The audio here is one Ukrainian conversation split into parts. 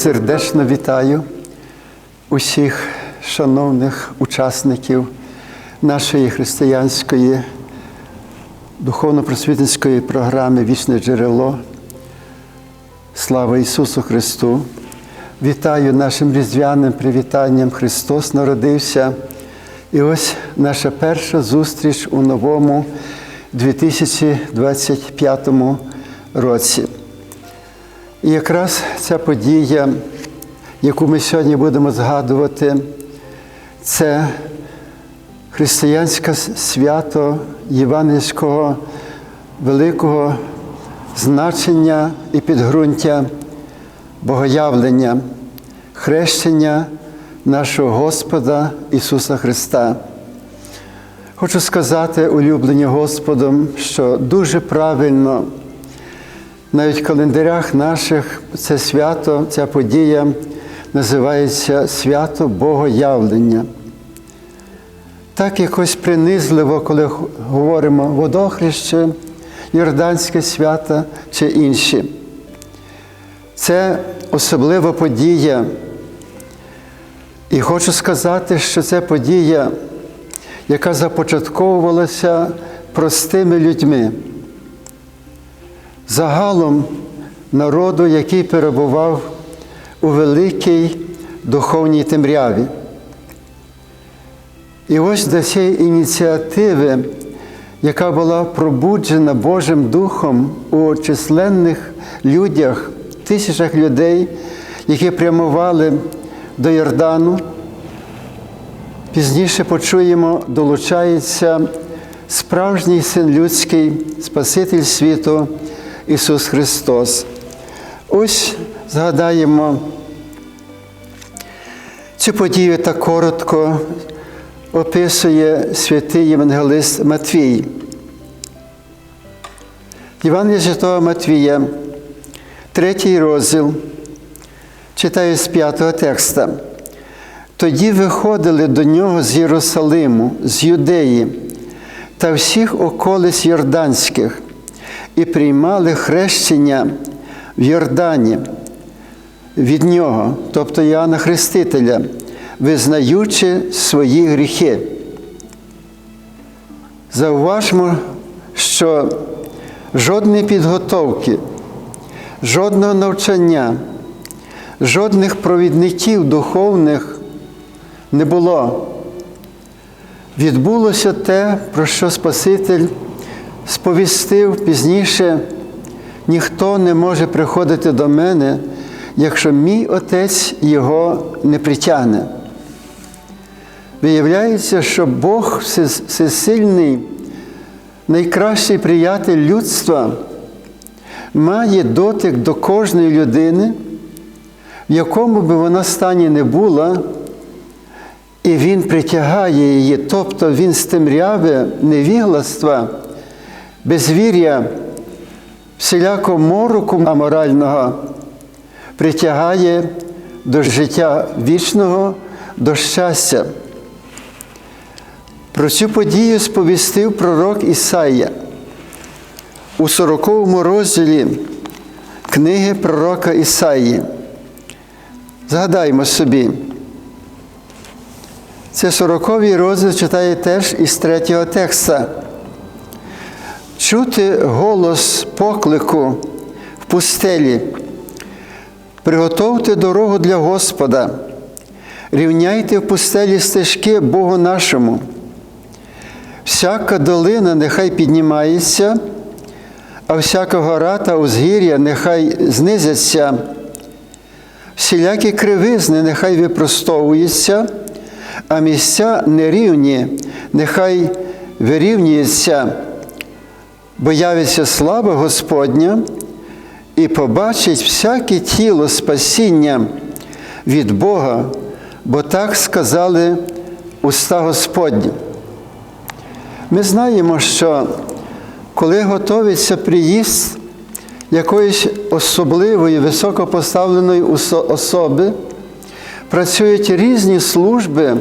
Сердечно вітаю усіх шановних учасників нашої християнської духовно-просвітницької програми Вічне джерело. Слава Ісусу Христу! Вітаю нашим різдвяним привітанням Христос народився. І ось наша перша зустріч у новому 2025 році. І якраз ця подія, яку ми сьогодні будемо згадувати, це християнське свято Євангельського великого значення і підґрунтя богоявлення, хрещення нашого Господа Ісуса Христа. Хочу сказати, улюблені Господом, що дуже правильно навіть в календарях наших це свято, ця подія називається свято Богоявлення. Так якось принизливо, коли говоримо водохреще, Йорданське свято чи інші. Це особлива подія. І хочу сказати, що це подія, яка започатковувалася простими людьми, загалом народу, який перебував у великій духовній темряві. І ось до цієї ініціативи, яка була пробуджена Божим Духом у численних людях, тисячах людей, які прямували до Йордану, пізніше почуємо, долучається справжній син людський, Спаситель світу Ісус Христос. Ось згадаємо цю подію так коротко описує святий Євангелист Матвій. Євангелія Святого Матвія, третій розділ, читаю з п'ятого текста. Тоді виходили до нього з Єрусалиму, з Юдеї та всіх околиць Йорданських і приймали хрещення в Йордані від нього, тобто Іоанна Хрестителя, визнаючи свої гріхи. Зауважмо, що жодної підготовки, жодного навчання, жодних провідників духовних не було. Відбулося те, про що Спаситель сповістив пізніше, ніхто не може приходити до мене, якщо мій Отець його не притягне. Виявляється, що Бог всесильний, найкращий приятель людства, має дотик до кожної людини, в якому би вона стані не була, і Він притягає її, тобто Він з темряви невігластва, безвір'я, всілякого мороку аморального притягає до життя вічного, до щастя. Про цю подію сповістив пророк Ісаїя у 40 розділі книги пророка Ісаї. Згадаймо собі. Це 40-й розділ читає теж із третього текста. Чути голос поклику в пустелі. Приготовте дорогу для Господа, рівняйте в пустелі стежки Богу нашому. Всяка долина нехай піднімається, а всяка гора та узгір'я нехай знизяться, всілякі кривизни нехай випростовуються, а місця нерівні нехай вирівнюються, бо явиться слава Господня і побачить всяке тіло спасіння від Бога, бо так сказали уста Господні. Ми знаємо, що коли готується приїзд якоїсь особливої, високопоставленої особи, працюють різні служби,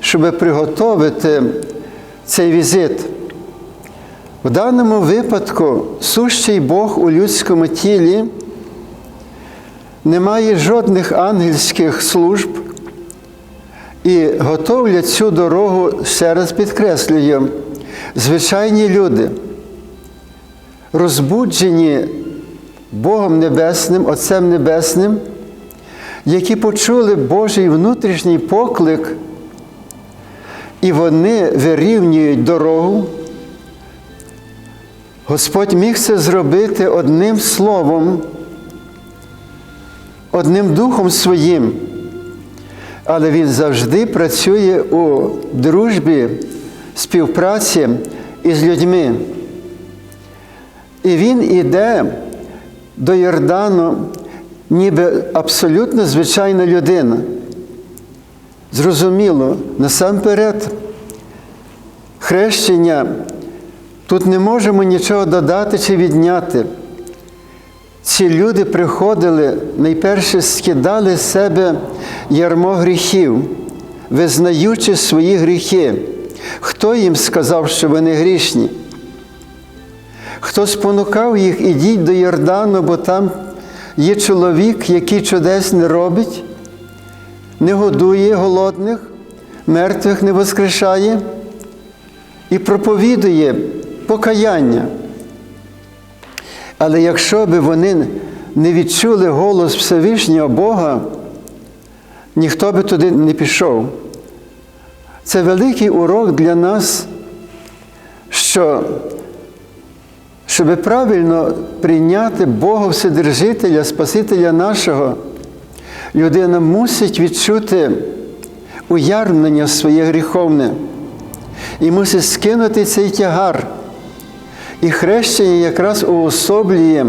щоб приготувати цей візит. В даному випадку сущий Бог у людському тілі немає жодних ангельських служб і готовлять цю дорогу, ще раз підкреслюю, звичайні люди, розбуджені Богом Небесним, Отцем Небесним, які почули Божий внутрішній поклик, і вони вирівнюють дорогу. Господь міг це зробити одним словом, одним духом своїм, але Він завжди працює у дружбі, співпраці із людьми. І він іде до Йордану, ніби абсолютно звичайна людина. Зрозуміло, насамперед, хрещення тут не можемо нічого додати чи відняти. Ці люди приходили, найперше скидали з себе ярмо гріхів, визнаючи свої гріхи. Хто їм сказав, що вони грішні? Хто спонукав їх, ідіть до Йордану, бо там є чоловік, який чудес не робить, не годує голодних, мертвих не воскрешає і проповідує покаяння. Але якщо би вони не відчули голос Всевишнього Бога, ніхто би туди не пішов. Це великий урок для нас, що щоб правильно прийняти Бога Вседержителя, Спасителя нашого, людина мусить відчути уярмлення своє гріховне і мусить скинути цей тягар. І хрещення якраз уособлює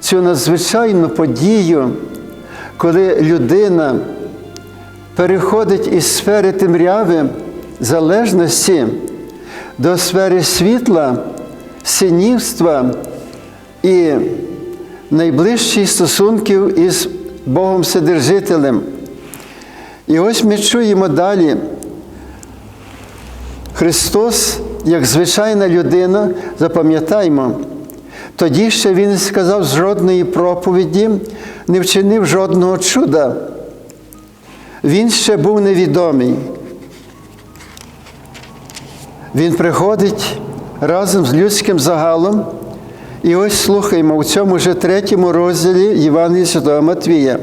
цю надзвичайну подію, коли людина переходить із сфери темряви залежності до сфери світла, синівства і найближчих стосунків із Богом Вседержителем. І ось ми чуємо далі. Христос, як звичайна людина, запам'ятаймо, тоді ще Він не сказав жодної проповіді, не вчинив жодного чуда. Він ще був невідомий. Він приходить разом з людським загалом. І ось слухаємо у цьому вже третьому розділі Євангелія Святого Матвія.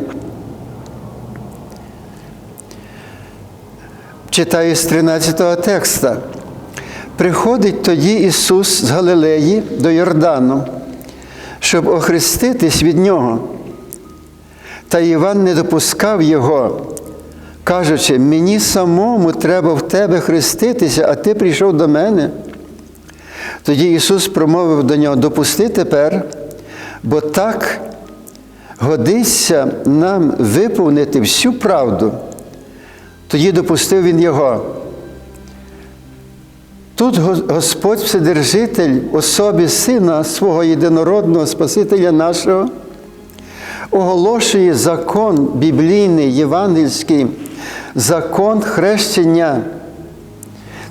Читаю з 13-го текста. Приходить тоді Ісус з Галилеї до Йордану, щоб охреститись від Нього. Та Іван не допускав Його, кажучи, мені самому треба в тебе хреститися, а ти прийшов до мене. Тоді Ісус промовив до нього, допусти тепер, бо так годиться нам виповнити всю правду. Тоді допустив Він Його. Тут Господь Вседержитель особі Сина свого єдинородного Спасителя нашого оголошує закон біблійний, євангельський, закон хрещення.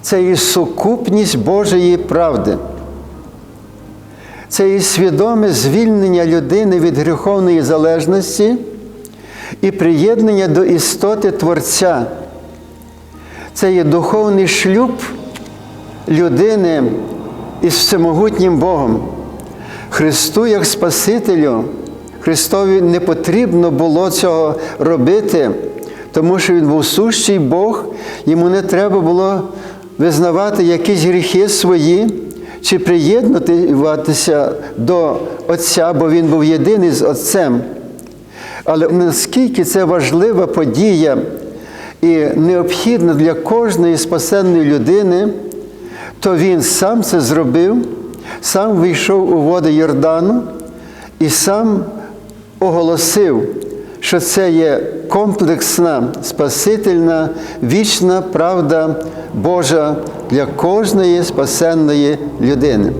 Це і сукупність Божої правди. Це і свідоме звільнення людини від гріховної залежності і приєднання до істоти Творця. Це є духовний шлюб людини із всемогутнім Богом. Христу як Спасителю, Христові не потрібно було цього робити, тому що Він був сущий Бог, йому не треба було визнавати якісь гріхи свої чи приєднуватися до Отця, бо Він був єдиний з Отцем. Але наскільки це важлива подія і необхідна для кожної спасенної людини, то він сам це зробив, сам вийшов у води Йордану і сам оголосив, що це є комплексна, спасительна, вічна правда Божа для кожної спасенної людини.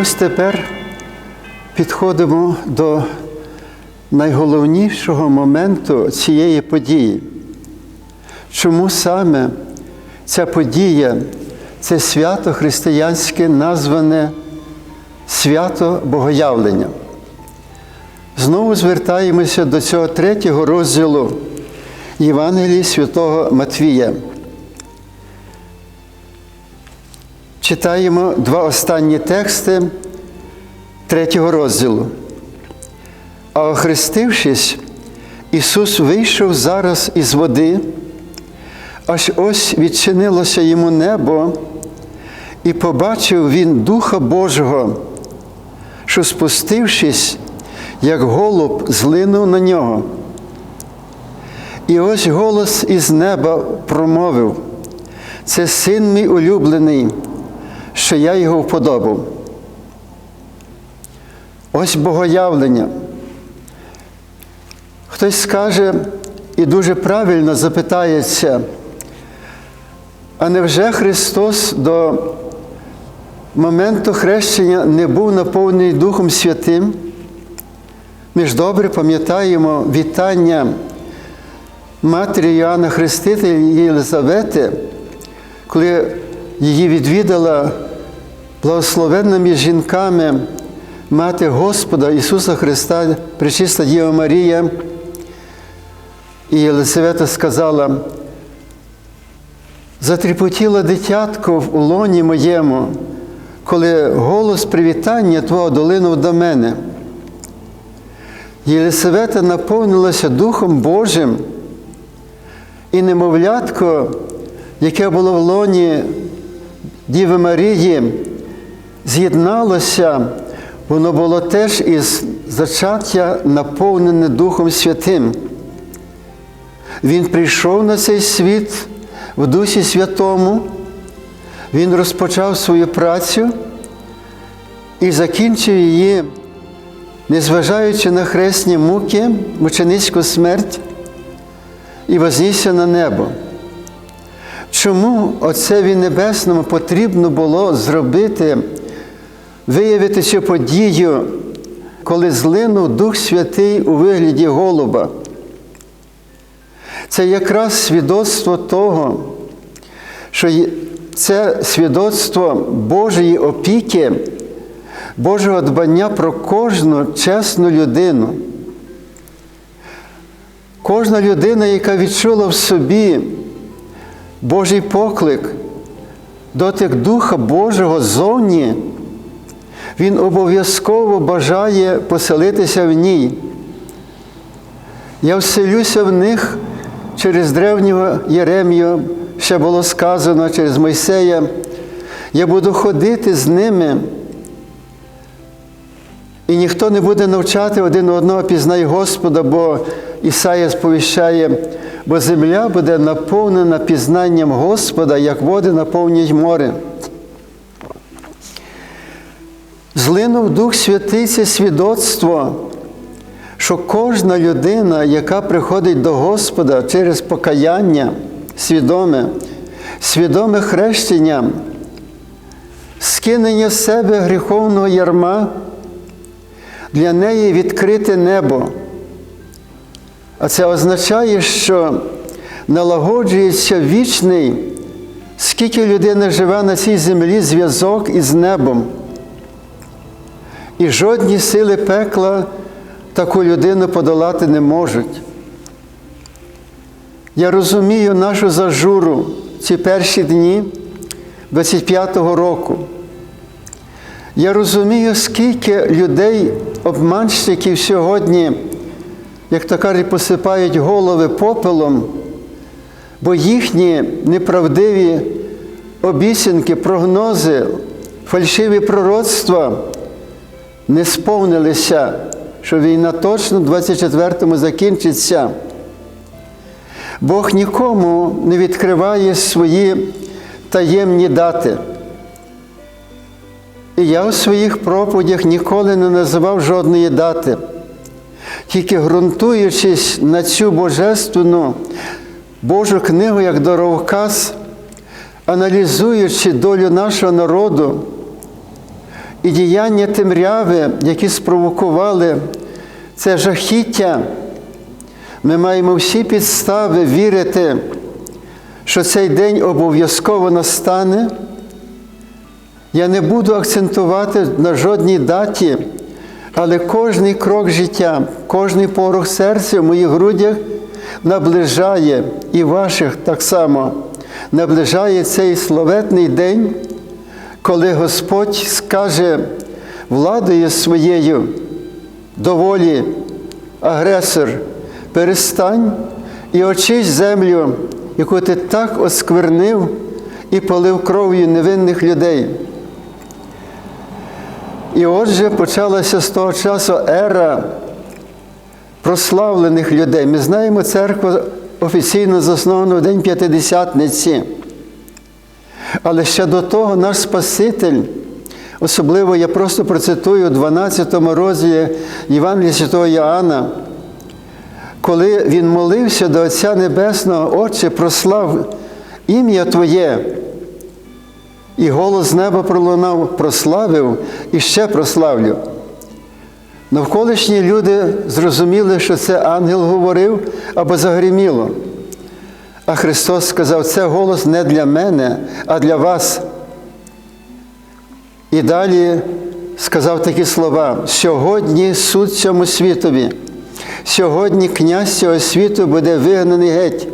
Ось тепер підходимо до найголовнішого моменту цієї події. Чому саме ця подія, це свято християнське, назване свято Богоявлення? Знову звертаємося до цього третього розділу Євангелії святого Матвія. Читаємо два останні тексти третього розділу. А охрестившись, Ісус вийшов зараз із води, аж ось відчинилося йому небо, і побачив він Духа Божого, що, спустившись, як голуб, злинув на нього. І ось голос із неба промовив: Це син мій улюблений, що я його вподобав. Ось богоявлення. Хтось скаже і дуже правильно запитається, а невже Христос до моменту хрещення не був наповнений Духом Святим? Ми ж добре пам'ятаємо вітання матері Іоанна Хрестителя Єлизавети, коли її відвідала благословенна між жінками мати Господа Ісуса Христа, пречиста Діва Марія. І Єлисавета сказала, затріпотіло дитятко в лоні моєму, коли голос привітання Твого долинув до мене. Єлисавета наповнилася Духом Божим, і немовлятко, яке було в лоні Діви Марії, з'єдналося, воно було теж із зачаття наповнене Духом Святим. Він прийшов на цей світ в Дусі Святому, він розпочав свою працю і закінчив її, незважаючи на хресні муки, мученицьку смерть і вознісся на небо. Чому Отцеві Небесному потрібно було зробити, виявити цю подію, коли злинув Дух Святий у вигляді голуба? Це якраз свідоцтво того, що це свідоцтво Божої опіки, Божого дбання про кожну чесну людину. Кожна людина, яка відчула в собі Божий поклик, дотик Духа Божого зовні, він обов'язково бажає поселитися в ній. Я вселюся в них через древнього Єремію, ще було сказано через Мойсея. Я буду ходити з ними. І ніхто не буде навчати один одного пізнай Господа, бо Ісая сповіщає, бо земля буде наповнена пізнанням Господа, як води наповнюють море. Злинув Дух Святий це свідоцтво, що кожна людина, яка приходить до Господа через покаяння свідоме, свідоме хрещення, скинення з себе гріховного ярма, для неї відкрите небо. А це означає, що налагоджується вічний, скільки людина живе на цій землі, зв'язок із небом. І жодні сили пекла таку людину подолати не можуть. Я розумію нашу зажуру ці перші дні 25-го року. Я розумію, скільки людей, обманщиків сьогодні, як то кажуть, посипають голови попелом, бо їхні неправдиві обіцянки, прогнози, фальшиві пророцтва не сповнилися, що війна точно в 24-му закінчиться. Бог нікому не відкриває свої таємні дати. І я у своїх проповідях ніколи не називав жодної дати, тільки ґрунтуючись на цю божественну Божу книгу як дороговказ, аналізуючи долю нашого народу і діяння темряви, які спровокували це жахіття, ми маємо всі підстави вірити, що цей день обов'язково настане. Я не буду акцентувати на жодній даті, але кожний крок життя, кожний порох серця в моїх грудях наближає і ваших так само, наближає цей славетний день, коли Господь скаже владою своєю доволі агресор, перестань і очись землю, яку ти так осквернив і полив кров'ю невинних людей. І отже, почалася з того часу ера прославлених людей. Ми знаємо, церква офіційно заснована в День П'ятидесятниці. Але ще до того наш Спаситель, особливо я просто процитую у 12 розділі Євангелія Святого Іоанна, коли він молився до Отця Небесного, Отче, прослав ім'я Твоє. І голос з неба пролунав, прославив і ще прославлю. Навколишні люди зрозуміли, що це ангел говорив або загриміло. А Христос сказав, це голос не для мене, а для вас. І далі сказав такі слова: сьогодні суд цьому світові, сьогодні князь цього світу буде вигнаний геть.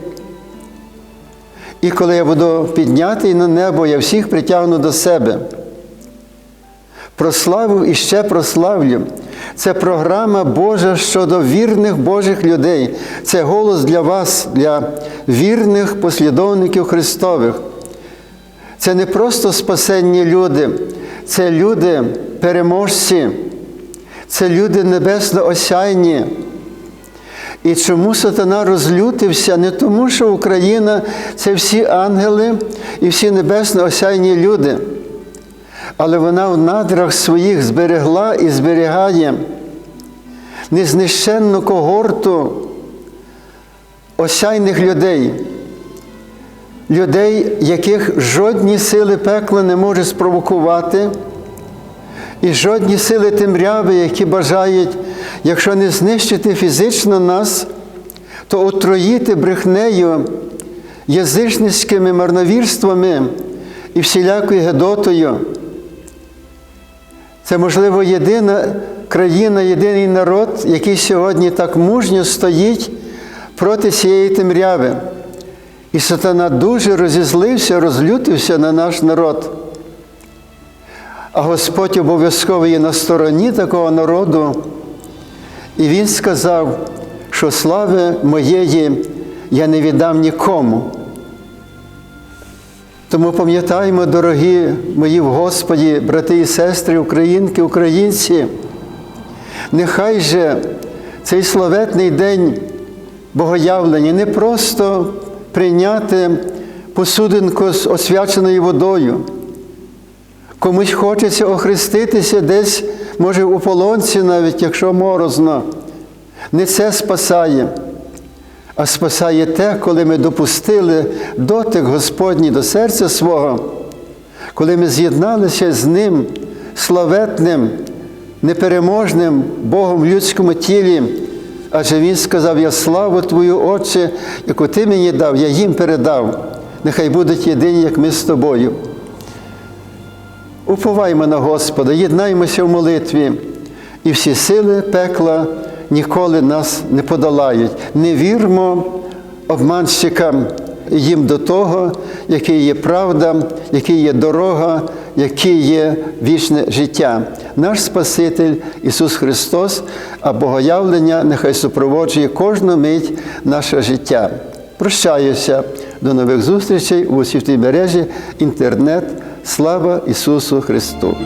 І коли я буду піднятий на небо, я всіх притягну до себе. Прославив і ще прославлю. Це програма Божа щодо вірних Божих людей. Це голос для вас, для вірних послідовників Христових. Це не просто спасенні люди, це люди переможці, це люди небесно осяйні. І чому сатана розлютився? Не тому, що Україна це всі ангели і всі небесно осяйні люди. Але вона в надрах своїх зберегла і зберігає незнищенну когорту осяйних людей, людей, яких жодні сили пекла не може спровокувати, і жодні сили темряви, які бажають, якщо не знищити фізично нас, то отруїти брехнею, язичницькими марновірствами і всілякою гедотою. Це, можливо, єдина країна, єдиний народ, який сьогодні так мужньо стоїть проти цієї темряви. І сатана дуже розізлився, розлютився на наш народ. А Господь обов'язково є на стороні такого народу. І Він сказав, що слави моєї я не віддам нікому. Тому пам'ятаємо, дорогі мої в Господі, брати і сестри, українки, українці, нехай же цей славетний день богоявлення не просто прийняти посудинку з освяченою водою. Комусь хочеться охреститися десь, може, у полонці, навіть якщо морозно. Не це спасає, а спасає те, коли ми допустили дотик Господній до серця свого, коли ми з'єдналися з Ним славетним, непереможним Богом в людському тілі. Адже Він сказав: Я славу Твою, Отче, яку Ти мені дав, я їм передав. Нехай будуть єдині, як ми з тобою. Уповаймо на Господа, єднаймося в молитві. і всі сили пекла ніколи нас не подолають. Не вірмо обманщикам їм до того, який є правда, який є дорога, який є вічне життя. Наш Спаситель Ісус Христос, а Богоявлення нехай супроводжує кожну мить наше життя. Прощаюся до нових зустрічей у світлій мережі інтернет. Слава Ісусу Христу!